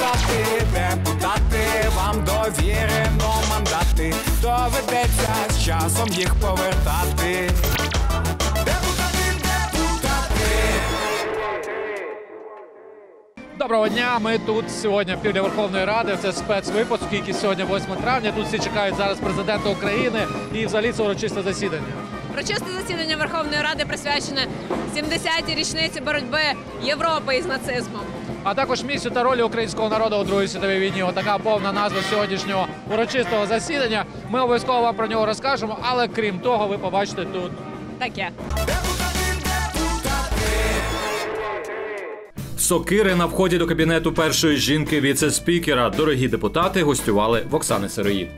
депутати, депутати, вам довірено мандати. Доведеться з часом їх повертати. Доброго дня. Ми тут сьогодні в півдня Верховної Ради. Це спецвипуск, який сьогодні 8 травня. Тут всі чекають зараз президента України і взагалі це урочисте засідання. Урочисте засідання Верховної Ради присвячене 70-й річниці боротьби Європи із нацизмом. А також місцю та ролі українського народу у Другій світовій війні. Отака повна назва сьогоднішнього урочистого засідання. Ми обов'язково вам про нього розкажемо, але крім того, ви побачите тут. Таке. Сокири на вході до кабінету першої жінки віце-спікера. Дорогі депутати гостювали в Оксани Сироїд.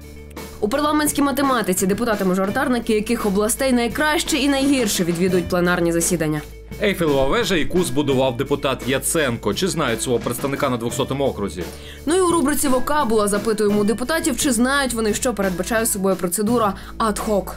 У парламентській математиці депутати-мажоритарники яких областей найкраще і найгірше відвідують пленарні засідання. Ейфелева вежа, яку збудував депутат Яценко. Чи знають свого представника на 200-му окрузі? Ну і у рубриці Вокабула запитуємо у депутатів, чи знають вони, що передбачає собою процедура ад-хок.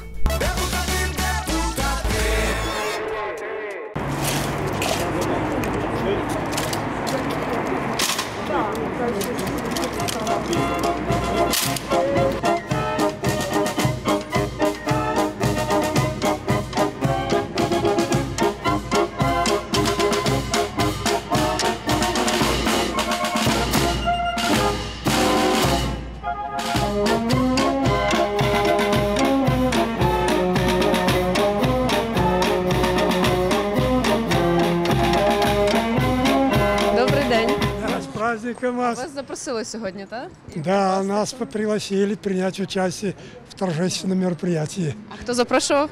вас! Вас запросили сьогодні, так? Да, нас пригласили принять участие в торжественном мероприятии. А хто запрошував?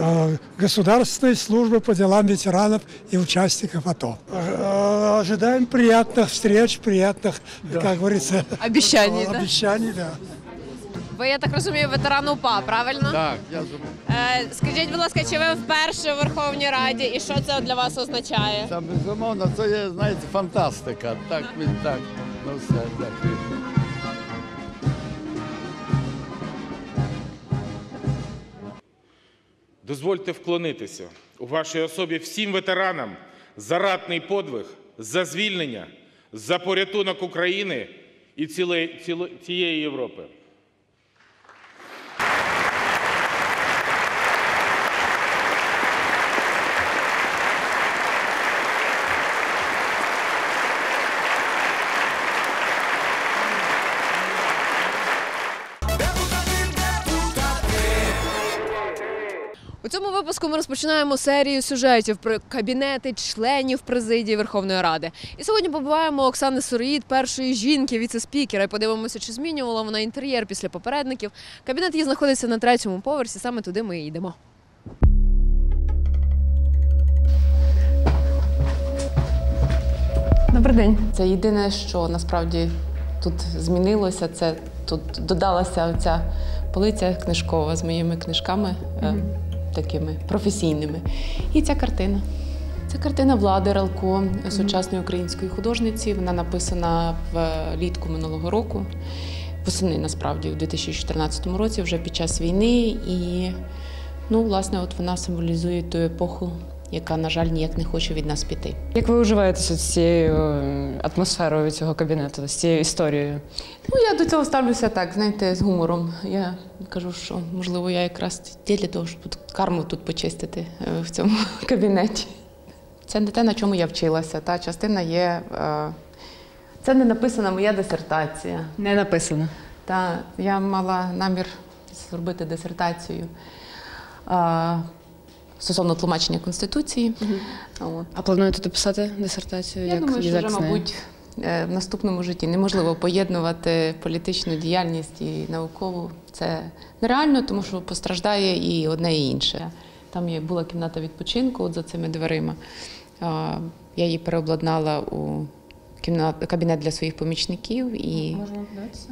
Э, Государственной службы по делам ветеранов и участников АТО. Э, Ожидаем приятных встреч, приятных, как говорится, Обіцяній, так? обещаний. Да. Ви, я так розумію, ветеран УПА, правильно? Так, я Е, скажіть, будь ласка, чи ви вперше в Верховній Раді і що це для вас означає? це безумовно, це є, знаєте, фантастика. Так, він так. Ну все, дякую. Дозвольте вклонитися у вашій особі всім ветеранам за ратний подвиг, за звільнення, за порятунок України і цілої цієї Європи. У цьому випуску ми розпочинаємо серію сюжетів про кабінети членів президії Верховної Ради. І сьогодні побуваємо Оксани Сироїд, першої жінки, віце-спікера, і подивимося, чи змінювала вона інтер'єр після попередників. Кабінет її знаходиться на третьому поверсі. Саме туди ми і йдемо. Добрий день. Це єдине, що насправді тут змінилося. Це тут додалася ця полиця книжкова з моїми книжками е, такими професійними. І ця картина. Це картина Влади Ралко, сучасної української художниці. Вона написана влітку минулого року, восени насправді, у 2014 році, вже під час війни. І ну, власне, от вона символізує ту епоху, яка, на жаль, ніяк не хоче від нас піти. Як ви уживаєтеся з цією е, атмосферою цього кабінету, з цією історією? Ну, я до цього ставлюся так, знаєте, з гумором. Я кажу, що можливо я якраз є для того, щоб тут карму тут почистити е, в цьому кабінеті. Це не те, на чому я вчилася. Та частина є. е, Це не написана моя дисертація. Не написано. Та я мала намір зробити дисертацію стосовно тлумачення Конституції. От. А плануєте дописати дисертацію? Я як думаю, що вже, мабуть, е, в наступному житті неможливо поєднувати політичну діяльність і наукову. Це нереально, тому що постраждає і одне, і інше. Там є була кімната відпочинку от за цими дверима. Я її переобладнала у кімнат, кабінет для своїх помічників. І, Можна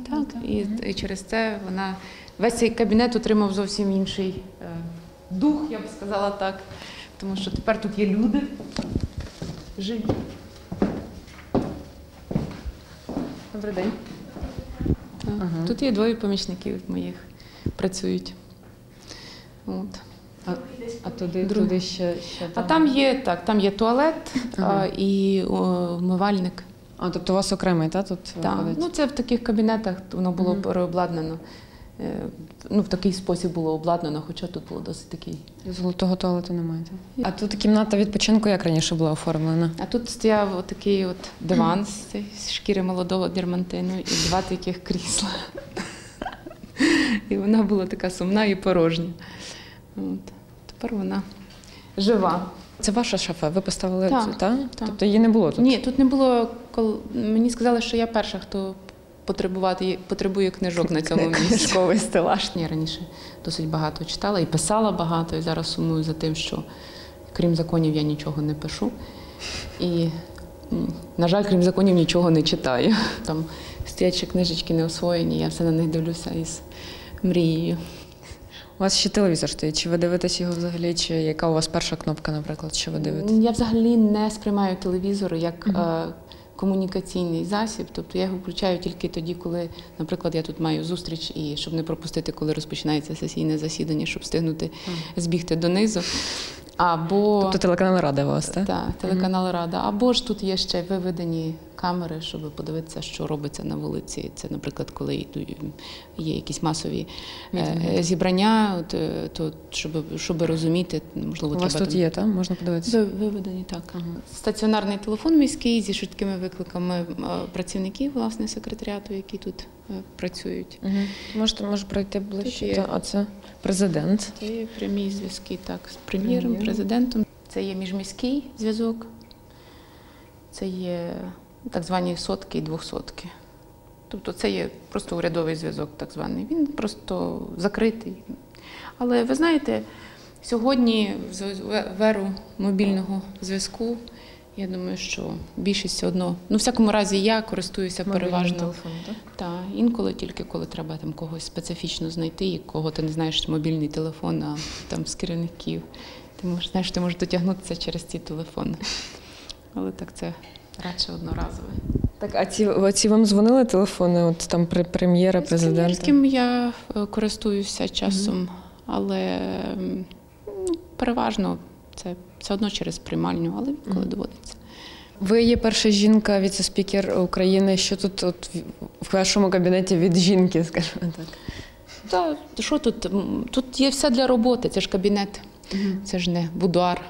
так, і, і через це вона весь цей кабінет отримав зовсім інший е, дух, я б сказала так. Тому що тепер тут є люди живі. Добрий день. Так. Тут є двоє помічників моїх працюють. От. А, а туди, туди ще, ще А там є так, там є туалет а, і о, вмивальник. А тобто у вас окремий, та тут Так, виходить? ну це в таких кабінетах воно було Мгм. переобладнано. Е, Ну, в такий спосіб було обладнано, хоча тут було досить такий. Золотого туалету немає. так? А тут кімната відпочинку як раніше була оформлена? А тут стояв такий от диван з шкіри молодого дермантину і два таких крісла. І вона була така сумна і порожня. От. Тепер вона жива. Це ваша шафа? Ви поставили Так, цю, та? так. Тобто її не було тут? Ні, тут не було. Мені сказали, що я перша, хто потребувати, потребує книжок на цьому місці. Книжковий стелаж. Я раніше досить багато читала і писала багато, і зараз сумую за тим, що крім законів я нічого не пишу. І, на жаль, крім законів, нічого не читаю. Там стоять ще книжечки не освоєні, я все на них дивлюся із мрією. У вас ще телевізор стоїть. Чи ви дивитесь його взагалі? Чи яка у вас перша кнопка, наприклад, що ви дивитесь? Я взагалі не сприймаю телевізор як е, комунікаційний засіб. Тобто я його включаю тільки тоді, коли, наприклад, я тут маю зустріч, і щоб не пропустити, коли розпочинається сесійне засідання, щоб встигнути збігти донизу. Або Тобто телеканал Рада у вас, так? Так, телеканал Рада. Або ж тут є ще виведені камери, щоб подивитися, що робиться на вулиці. Це, наприклад, коли є якісь масові е, зібрання, е, то щоб, щоб розуміти, можливо, У вас треба тут є, так? Можна подивитися? Виведені так. Стаціонарний телефон міський зі швидкими викликами е, працівників власне секретаріату, які тут працюють. Угу. Можете може пройти ближче. Є. А це президент. Це є прямі зв'язки так, з Прем'єром. президентом. Це є міжміський зв'язок, це є так звані сотки і двохсотки. Тобто це є просто урядовий зв'язок, так званий. Він просто закритий. Але ви знаєте, сьогодні в з- в еру мобільного зв'язку, я думаю, що більшість одно, ну, в всякому разі, я користуюся переважно. телефон, так? Так, інколи тільки коли треба там когось специфічно знайти, і кого ти не знаєш мобільний телефон, а там з керівників. Ти можеш знаєш, ти можеш дотягнутися через ці телефони. Але так це радше одноразове. Так, а ці, ці вам дзвонили телефони? От там при прем'єра, З президента? я е, користуюся часом, але ну, переважно це все одно через приймальню, але коли доводиться. Ви є перша жінка, віце-спікер України. Що тут от, в вашому кабінеті від жінки, скажімо так? Та що тут? Тут є все для роботи, це ж кабінет, це ж не будуар.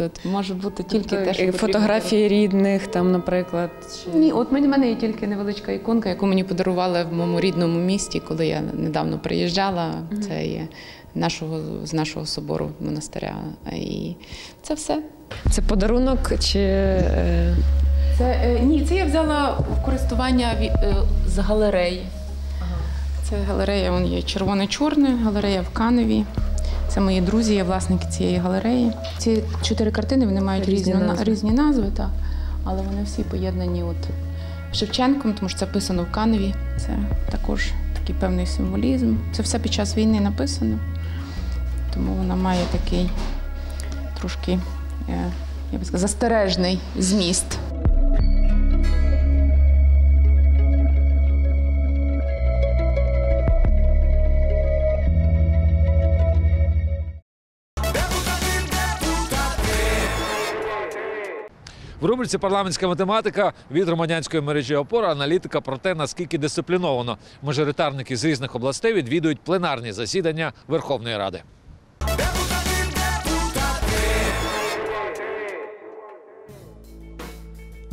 Тут може бути тільки те, що потрібно фотографії рідних, там, наприклад. чи- Ні, от в мене є тільки невеличка іконка, яку мені подарували в моєму рідному місті, коли я недавно приїжджала. Це є нашого з нашого собору монастиря. І це все. Це подарунок чи. е, Це е, ні, це я взяла в користування е, з галереї. Це галерея, вон є червоне-чорне, галерея в Каневі. Це мої друзі, є власники цієї галереї. Ці чотири картини вони мають Різні різні, назви. різні назви, так. але вони всі поєднані от Шевченком, тому що це писано в Каневі. Це також такий певний символізм. Це все під час війни написано, тому вона має такий трошки, е, я би сказала, застережний зміст. В рубриці парламентська математика від громадянської мережі опора аналітика про те, наскільки дисципліновано мажоритарники з різних областей відвідують пленарні засідання Верховної Ради.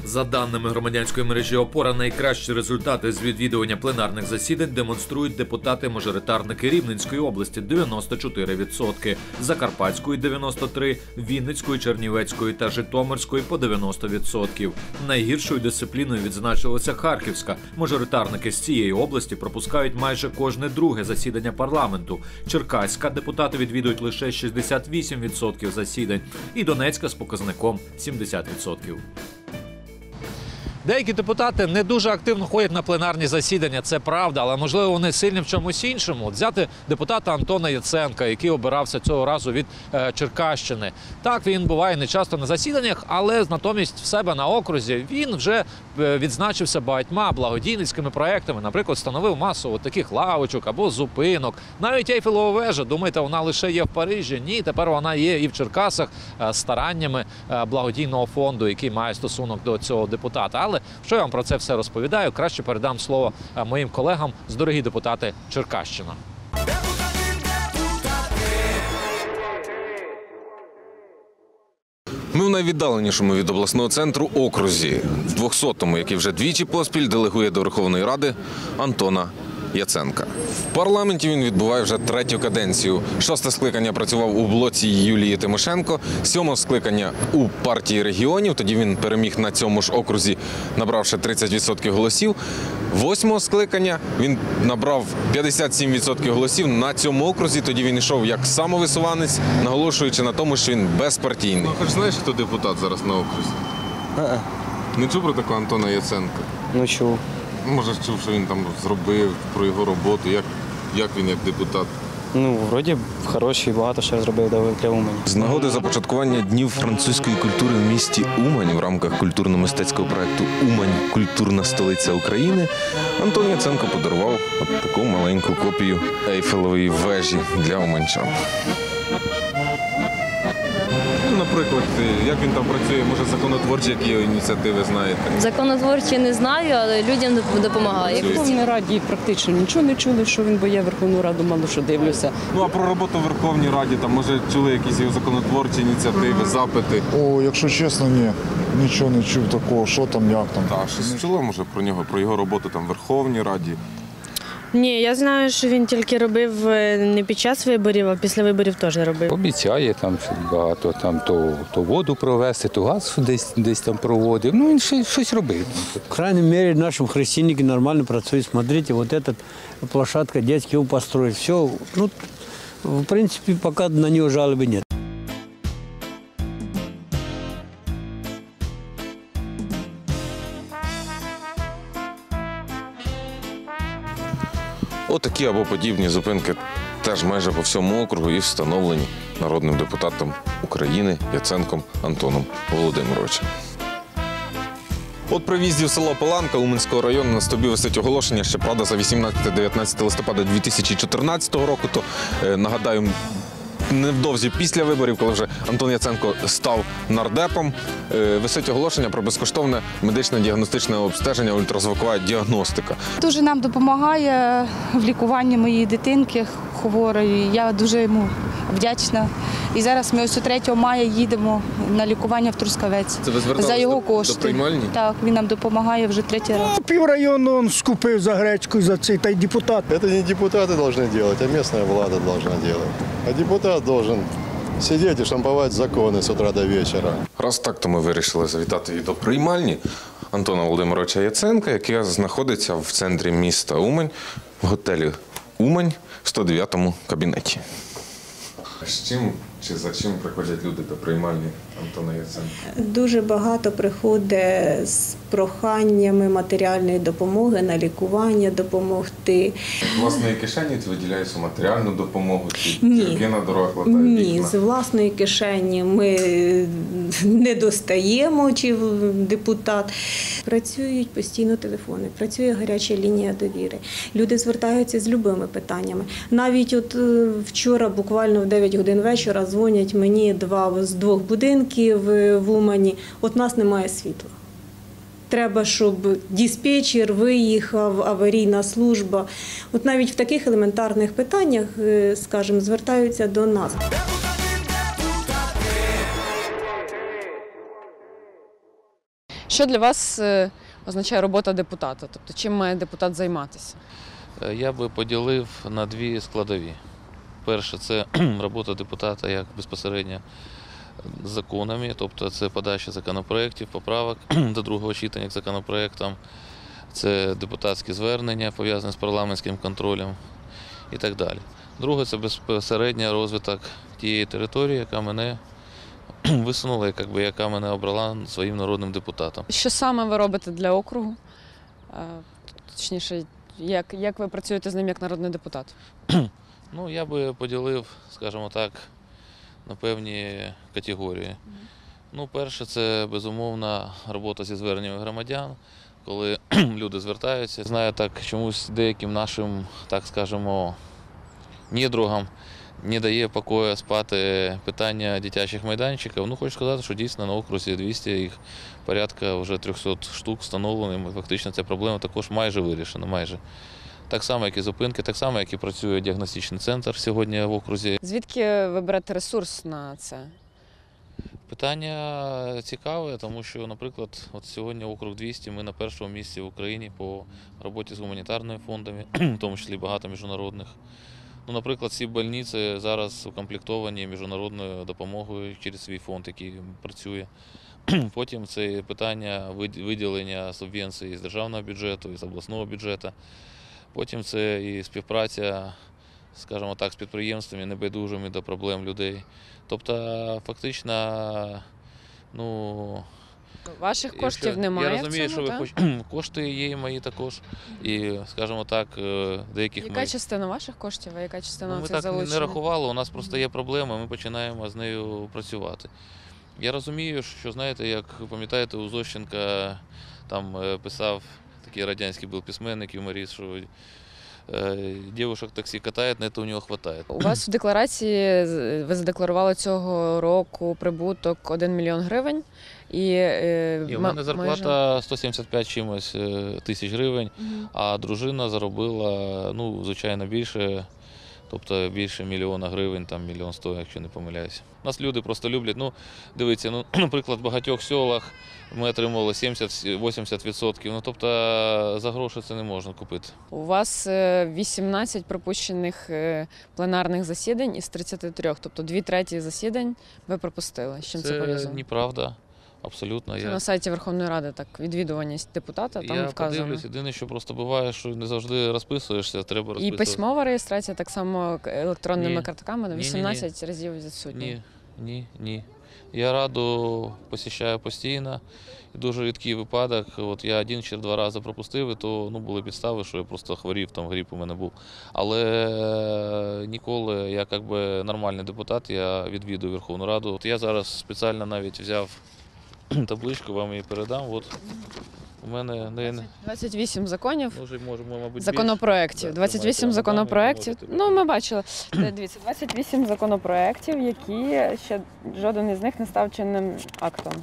За даними громадянської мережі опора, найкращі результати з відвідування пленарних засідань демонструють депутати-мажоритарники Рівненської області 94%, Закарпатської 93%, Вінницької, Чернівецької та Житомирської по 90%. Найгіршою дисципліною відзначилася Харківська. Мажоритарники з цієї області пропускають майже кожне друге засідання парламенту. Черкаська депутати відвідують лише 68% засідань, і Донецька з показником 70%. Деякі депутати не дуже активно ходять на пленарні засідання, це правда, але можливо вони сильні в чомусь іншому. От взяти депутата Антона Яценка, який обирався цього разу від е, Черкащини. Так він буває не часто на засіданнях, але натомість в себе на окрузі він вже е, відзначився багатьма благодійницькими проектами. Наприклад, встановив масу таких лавочок або зупинок. Навіть Ейфелова вежа, думаєте, вона лише є в Парижі? Ні, тепер вона є і в Черкасах е, стараннями е, благодійного фонду, який має стосунок до цього депутата. Але що я вам про це все розповідаю? Краще передам слово е, моїм колегам з дорогі депутати Черкащина. Ми в найвіддаленішому від обласного центру окрузі, в 200-му, який вже двічі поспіль делегує до Верховної Ради Антона Яценка. В парламенті він відбуває вже третю каденцію. Шосте скликання працював у блоці Юлії Тимошенко, сьоме скликання у партії регіонів. Тоді він переміг на цьому ж окрузі, набравши 30% голосів. Восьмого скликання він набрав 57% голосів на цьому окрузі. Тоді він йшов як самовисуванець, наголошуючи на тому, що він безпартійний. Ну, хоч знаєш, хто депутат зараз на окрузі? Не чув про такого Антона Яценка? Ну чув. Може, чув, що він там зробив про його роботу. Як, як він як депутат? Ну, вроді хороший, багато що зробив для, Умані. З нагоди започаткування днів французької культури в місті Умань в рамках культурно-мистецького проекту Умань культурна столиця України Антон Яценко подарував от таку маленьку копію Ейфелевої вежі для уманчан. Ну, Наприклад, як він там працює, може законотворчі які його ініціативи знаєте? Законотворчі не знаю, але людям допомагає. В Верховній Раді практично нічого не чули, що він, бо я Верховну Раду мало що дивлюся. Ну а про роботу в Верховній Раді, там може чули якісь його законотворчі ініціативи, запити. О, якщо чесно, ні. Нічого не чув такого, що там, як там. Так, щось чула може про нього, про його роботу там в Верховній Раді. Ні, я знаю, що він тільки робив е, не під час виборів, а після виборів теж робив. Обіцяє там багато там то, то воду провести, то газ десь десь там проводив. Ну він ще щось робив. В крайней мере, нашим христианики нормально працюють. Смотрите, вот эта площадка, детский его построить. Все, ну, в принципе, пока на него жалобы нет. Отакі або подібні зупинки теж майже по всьому округу і встановлені народним депутатом України Яценком Антоном Володимировичем. От при в'їзді в село Поланка Уманського району на стобі висить оголошення, ще правда за 18-19 листопада 2014 року. То е, нагадаю, невдовзі після виборів, коли вже Антон Яценко став нардепом, е, висить оголошення про безкоштовне медичне діагностичне обстеження ультразвукова діагностика. Дуже нам допомагає в лікуванні моєї дитинки хворої. Я дуже йому вдячна. І зараз ми ось 3 мая їдемо на лікування в Трускавець. Це ви звертались за його до- кошти. до приймальні? Так, він нам допомагає вже третій раз. Піврайону он скупив за гречку, за цей та й депутат. Это не депутаты должны делать, а местная влада должна делать. А депутат должен сидеть и штамповать законы с утра до вечера. Раз так, то ми вирішили завітати і до приймальні Антона Володимировича Яценка, яка знаходиться в центрі міста Умань в готелі Умань в 109 кабінеті. З чим чи за чим приходять люди до приймальні Антона Яценка? Дуже багато приходить з проханнями матеріальної допомоги на лікування допомогти. З власної кишені ти виділяєш матеріальну допомогу, чи Ні. на дорогах Ні, з власної кишені ми не достаємо, чи депутат. Працюють постійно телефони, працює гаряча лінія довіри. Люди звертаються з любими питаннями. Навіть от е, вчора, буквально в 9 годин вечора, дзвонять мені два з двох будинків е, в Умані. От нас немає світла. Треба, щоб диспетчер виїхав, аварійна служба. От навіть в таких елементарних питаннях, е, скажімо, звертаються до нас. Що для вас е, означає робота депутата? Тобто чим має депутат займатися? Е, Я би поділив на дві складові. Перше, це робота депутата як безпосередньо законами, тобто це подача законопроєктів, поправок до другого читання к законопроєктам, це депутатські звернення, пов'язані з парламентським контролем і так далі. Друге це безпосередньо розвиток тієї території, яка мене висунула, якби, яка мене обрала своїм народним депутатом. Що саме ви робите для округу? Е, Точніше, як, як ви працюєте з ним як народний депутат? Ну, я би поділив, скажімо так, на певні категорії. Ну, перше, це безумовна робота зі зверненнями громадян, коли люди звертаються. Знаю так, чомусь деяким нашим, так скажемо, недругам не дає покою спати питання дитячих майданчиків. Ну, хочу сказати, що дійсно на окрузі 200 їх порядка вже 300 штук встановлено. і Фактично ця проблема також майже вирішена. Майже. Так само, як і зупинки, так само, як і працює діагностичний центр сьогодні в окрузі. Звідки ви берете ресурс на це? Питання цікаве, тому що, наприклад, от сьогодні округ 200, ми на першому місці в Україні по роботі з гуманітарними фондами, в тому числі багато міжнародних. Ну, наприклад, всі больниці зараз укомплектовані міжнародною допомогою через свій фонд, який працює. Потім це питання виділення субвенцій з державного бюджету, з обласного бюджету. Потім це і співпраця, скажімо так, з підприємствами, небайдужими до проблем людей. Тобто, фактично, ну. Ваших якщо- коштів немає. Я розумію, в що ви хоч... кошти є і мої також. І, скажімо так, е, деяких Яка ми... частина ваших коштів, а яка частина Ну, ми цих так не- не рахували, у нас просто є проблема, ми починаємо з нею працювати. Я розумію, що знаєте, як пам'ятаєте, у Зощенка там е, писав такий радянський був письменник, юморіст, що е, дівушок таксі катають, на це у нього вистачає. У вас в декларації ви задекларували цього року прибуток 1 мільйон гривень. І, е, І у мене зарплата 175 чимось е, тисяч гривень, Мгм. а дружина заробила, ну, звичайно, більше. Тобто більше мільйона гривень, там мільйон сто, якщо не помиляюся. Нас люди просто люблять. Ну, дивіться, ну, наприклад, в багатьох селах ми отримували 70-80%. Ну, тобто за гроші це не можна купити. У вас е, 18 пропущених е, пленарних засідань із 33, тобто дві треті засідань ви пропустили. З чим це, пов'язано? неправда. Абсолютно. Це Я, на сайті Верховної Ради так відвідуваність депутата там я вказано. подивлюсь, єдине, що просто буває, що не завжди розписуєшся, треба І письмова реєстрація так само електронними Ні. картками на Ні-ні-ні. 18 разів відсутні. Ні, ні, ні. Я раду посіщаю постійно. Дуже рідкий випадок. От я один чи два рази пропустив, і то ну, були підстави, що я просто хворів, там гріп у мене був. Але ніколи я як би нормальний депутат, я відвідую Верховну Раду. От я зараз спеціально навіть взяв табличку, вам її передам. От у мене не, не 28 законів. може, можемо, мабуть, Законопроєктів. 28 Да, законопроєктів. Ну, ми бачили. Дивіться, 28 законопроєктів, які ще жоден із них не став чинним актом.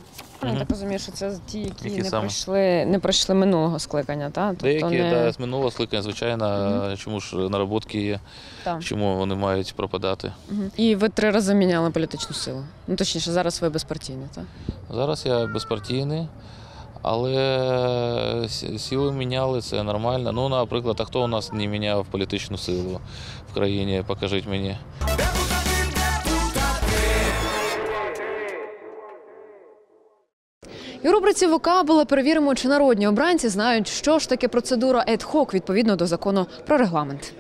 Я так розумію, що це ті, які, Які не саме? пройшли, не пройшли минулого скликання, та? Тобто Деякі не... та, з минулого скликання, звичайно, чому ж наработки є, Так. чому вони мають пропадати. Мгм. І ви три рази міняли політичну силу. Ну, точніше, зараз ви безпартійні, так? Зараз я безпартійний, але с- сили міняли, це нормально. Ну, наприклад, а хто у нас не міняв політичну силу в країні? Покажіть мені. І у рубриці «Вокабула» перевіримо, чи народні обранці знають, що ж таке процедура ad-hoc відповідно до закону про регламент.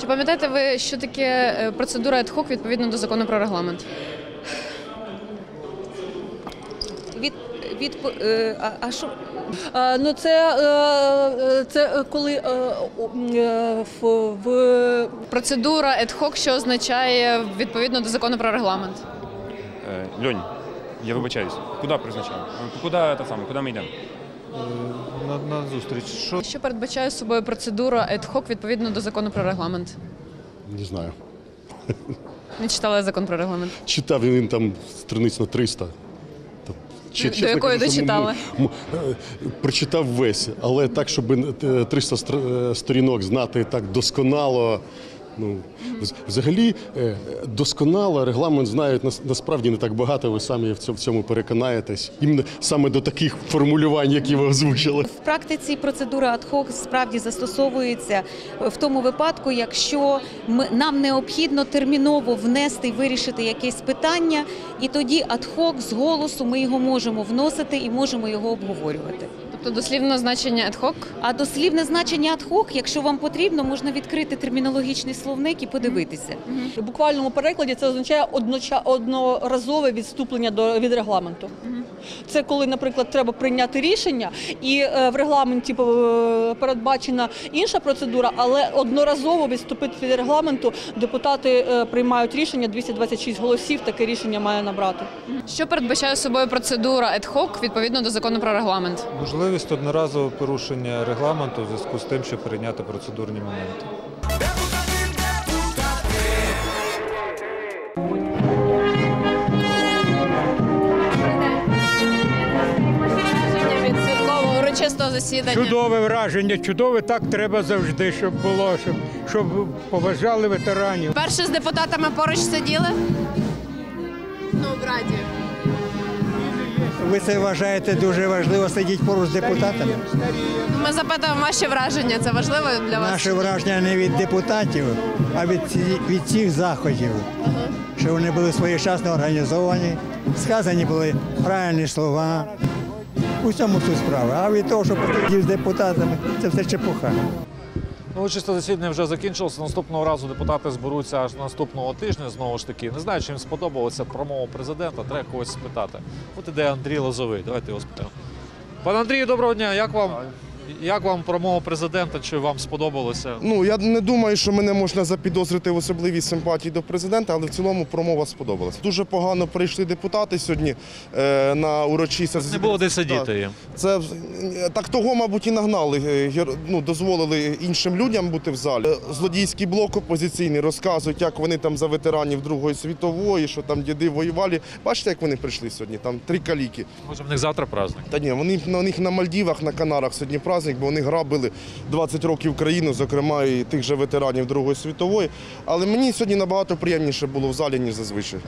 Чи пам'ятаєте ви, що таке е, процедура ad-hoc відповідно до закону про регламент? Від, від, е, а, а що? А, ну це, е, це коли в, в Процедура ad-hoc, що означає відповідно до закону про регламент. Льонь, я вибачаюсь. Куди призначаємо? Куди та саме? Куди ми йдемо? На, на зустріч. Що? Що передбачає собою процедура ad-hoc відповідно до закону про регламент? Не знаю. Не читали закон про регламент. Читав він там страниць на 300. Там, До- якої дочитали? е, Прочитав весь, але так, щоб е, 300 е, сторінок знати так досконало. Ну, вз- взагалі, е, досконало регламент знають нас- насправді не так багато, ви самі в цьому, переконаєтесь. Іменно саме до таких формулювань, які ви озвучили. В практиці процедура ad-hoc справді застосовується в тому випадку, якщо нам необхідно терміново внести і вирішити якесь питання, і тоді ad-hoc з голосу ми його можемо вносити і можемо його обговорювати. Тобто Тобто дослівне значення ad-hoc? А дослівне значення ad-hoc, якщо вам потрібно, можна відкрити термінологічний словник і подивитися. У буквальному перекладі це означає одноча- одноразове відступлення до від регламенту. Це коли, наприклад, треба прийняти рішення, і е, в регламенті е, передбачена інша процедура, але одноразово відступити від регламенту депутати е, приймають рішення 226 голосів. Таке рішення має набрати. Що передбачає собою процедура ad-hoc відповідно до закону про регламент? Можливість одноразового порушення регламенту в зв'язку з тим, щоб прийняти процедурні моменти. Від засідання. Чудове враження, чудове так треба завжди, щоб було, щоб, щоб поважали ветеранів. Перше з депутатами поруч сиділи? Ну, в Раді. Ви це вважаєте дуже важливо сидіти поруч з депутатами? Ми запитуємо ваші враження. Це важливо для вас? Наше враження не від депутатів, а від, від цих заходів, що вони були своєчасно організовані, сказані були правильні слова. У цьому тут справа. А від того, що посидів з депутатами, це все чепуха. Ну, Урочисте засідання вже закінчилося. Наступного разу депутати зберуться аж наступного тижня. Знову ж таки, не знаю, чи їм сподобалося промова президента. Треба когось спитати. От іде Андрій Лозовий. Давайте його спитаємо. Пане Андрію, доброго дня. Як вам? Як вам промова президента? Чи вам сподобалося? Ну я не думаю, що мене можна запідозрити в особливій симпатії до президента, але в цілому промова сподобалась. Дуже погано прийшли депутати сьогодні е, на урочисте Не було де сидіти їм. Це так того, мабуть, і нагнали. е, Ну, дозволили іншим людям бути в залі. Е, Злодійський блок опозиційний розказують, як вони там за ветеранів Другої світової, що там діди воювали. Бачите, як вони прийшли сьогодні? Там три каліки. Може, в них завтра праздник? Та ні, вони на них на Мальдівах, на Канарах сьогодні праздник, бо вони грабили 20 років країну, зокрема і тих же ветеранів Другої світової. Але мені сьогодні набагато приємніше було в залі, ніж зазвичай.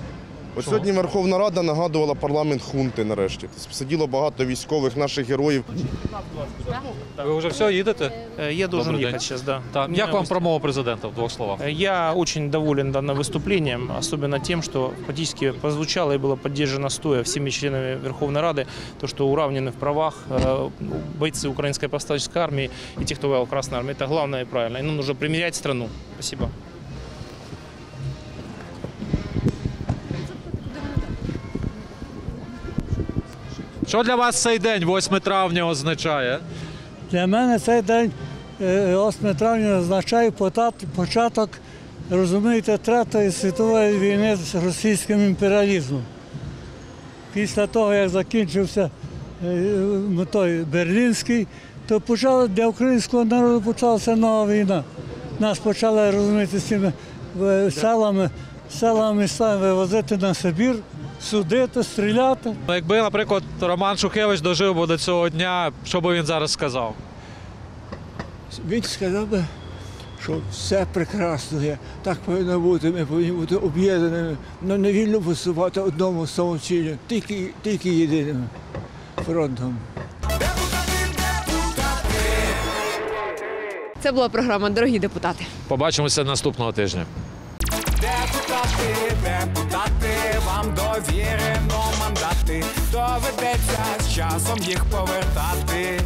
От сьогодні Верховна Рада нагадувала парламент хунти нарешті. Сиділо багато військових наших героїв. Ви вже все їдете? Я должен Добрий ехать день. сейчас, да. Так, У меня як вам выступ- промова президента в двох словах? Я очень доволен данным выступлением, особенно тем, что фактически прозвучало и было поддержано стоя всеми членами Верховной Рады, то, что уравнены в правах э, бойцы украинской повстанческой армии и те, кто воевал в Красной армии. Это главное и правильно. И нам нужно примерять страну. Спасибо. Що для вас цей день, 8 травня, означає? Для мене цей день е, 8 травня означає початок, розумієте, Третьої світової війни з російським імперіалізмом. Після того, як закінчився е, той Берлінський, то почала для українського народу почалася нова війна. Нас почали розумієте, з цими е, селами, селами містами вивозити на Сибір, судити, стріляти. Ну, Якби, наприклад, Роман Шухевич дожив би до цього дня, що би він зараз сказав? Він сказав би, що все прекрасно є, так повинно бути, ми повинні бути об'єднаними, але не вільно висувати одному самочиню, тільки, тільки єдиним фронтом. Це була програма Дорогі депутати. Побачимося наступного тижня. Депутати, депутати, вам довірено мандати. Доведеться з часом їх повертати.